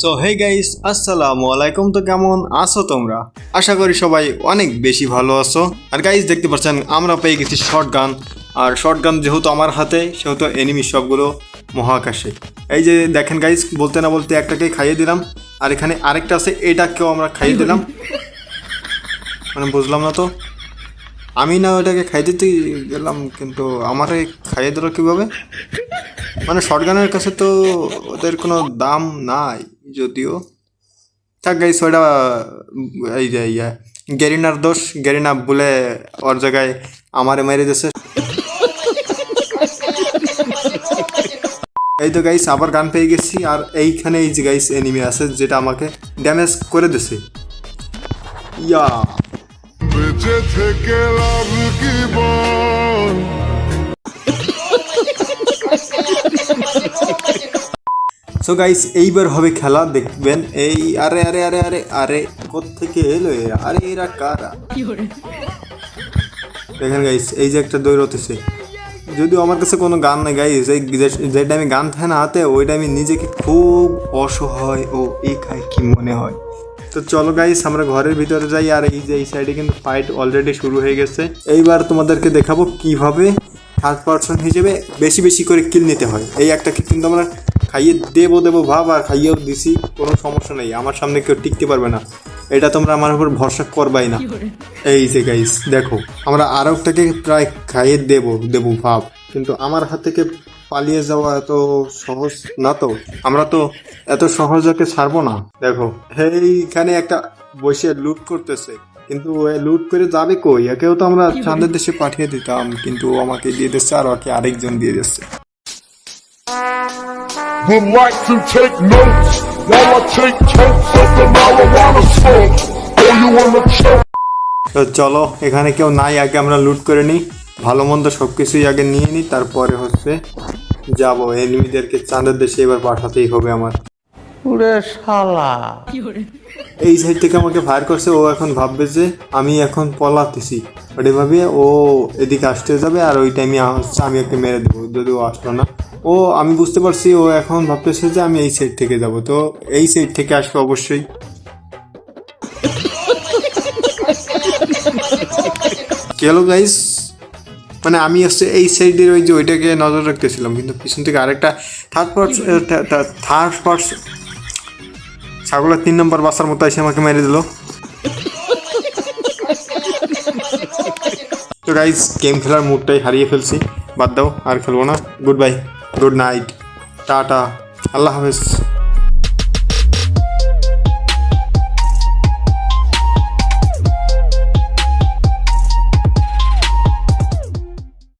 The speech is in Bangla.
সো হে গাইস আসসালামু আলাইকুম তো কেমন আছো তোমরা? আশা করি সবাই অনেক বেশি ভালো আছো। আর গাইস দেখতে পাচ্ছেন, আমরা পেয়ে গেছি শর্ট গান আর শর্ট গান যেহেতু আমার হাতে, সেহেতু এনিমি সবগুলো মহাকাশে। এই যে দেখেন গাইস বলতে না বলতে একটাকে খাইয়ে দিলাম। আর এখানে আরেকটা আছে, এটাকেও আমরা খাইয়ে দিলাম। মানে বুঝলাম না তো। আমি না ওটাকে খাইয়ে দিতে গেলাম, কিন্তু আমারে খাইয়ে দিল কীভাবে? মানে শর্ট গানের কাছে তো ওদের কোনো দাম নাই। যদিও। থাক গাইস ওটা এই যে ইয়ে গেরিনার দোষ, গেরিনা বলে ওর জায়গায় আমারে মেরে দিয়েছে। এই তো গাইস আবার গান পেয়ে গেছি, আর এইখানে এই যে গাইস এনিমি আছে, যেটা আমাকে ড্যামেজ করে দিছে ইয়া। বেঁচে থেকে লাভ কি বল? সো গাইস এইবার হবে খেলা দেখবেন এই আরে আরে আরে আরে আরে কোত্থেকে এলো এরা? আরে এরা কারা? দেখেন গাইস এই যে একটা দৌড়তেছে যদিও আমার কাছে কোনো গান নেই গাইস এই যে- টাইমে গান থাকে না হাতে ওই টাইমে নিজেকে খুব অসহায় ও একাই কি মনে হয়। তো চলো গাইস আমরা ঘরের ভিতরে যাই আর এই যে এই সাইডে কিন্তু ফাইট অলরেডি শুরু হয়ে গেছে। এইবার তোমাদেরকে দেখাবো কীভাবে থার্ড পার্সন হিসেবে বেশি বেশি করে কিল নিতে হয়। এই একটা কিন্তু আমরা খাইয়ে দেবো দেবো ভাব আর খাইয়েও দিছি কোনো সমস্যা নেই। আমার সামনে কেউ টিকতে পারবে না। এটা তোমরা আমার উপর ভরসা করবাই না। এই যে গাইস দেখো আমরা আরবটাকে প্রায় খাইয়ে দেবো দেবো ভাব। কিন্তু আমার হাত থেকে পালিয়ে যাওয়া এত সহজ না তো। আমরা তো এত সহজ ওকে ছাড়বো না। দেখো এইখানে একটা বসে লুট করতেছে। কিন্তু লুট করে যাবে কই? একেও তো আমরা চাঁদের দেশে পাঠিয়ে দিতাম কিন্তু আমাকে দিয়ে দিচ্ছে আর ওকে আরেকজন দিয়ে দিচ্ছে। Would like to take notes while I take totes of the marijuana smoke. Oh, you wanna choke? তো চলো এখানে কেউ নাই আগে আমরা লুট করে নিই। ভালো মন্দ সব কিছুই আগে নিয়ে নিই তারপরে হচ্ছে যাব। এনিমিদেরকে চাঁদের দেশে এবার পাঠাতেই হবে আমার। ওরে শালা। এই সাইড থেকে আমাকে ফায়ার করছে ও এখন ভাববে যে আমি এখন পলাতেছি। ওটা ভাবে ও এদিকে আসতে যাবে আর ওই টাইমে হচ্ছে আমি ওকে মেরে দেবো। যদি ও আসলো না। ও, আমি বুঝতে পারছি, ও এখন ভাবতেছে যে আমি এই সাইড থেকে যাব, তো এই সাইড থেকে আসবে অবশ্যই। কেলো গাইস মানে আমি হচ্ছে এই সাইডের ওই যে ওইটাকে নজর রাখতেছিলাম, কিন্তু পিছন থেকে আরেকটা থার্ড পার্স থার্ড পার্স ছাগলের তিন নম্বর বাসার মতো এসে আমাকে মেরে দিল। তো গাইজ গেম খেলার মুডটাই হারিয়ে ফেলছি, বাদ দাও, আর খেলব না। Good bye good night tata আল্লাহ হাফেজ।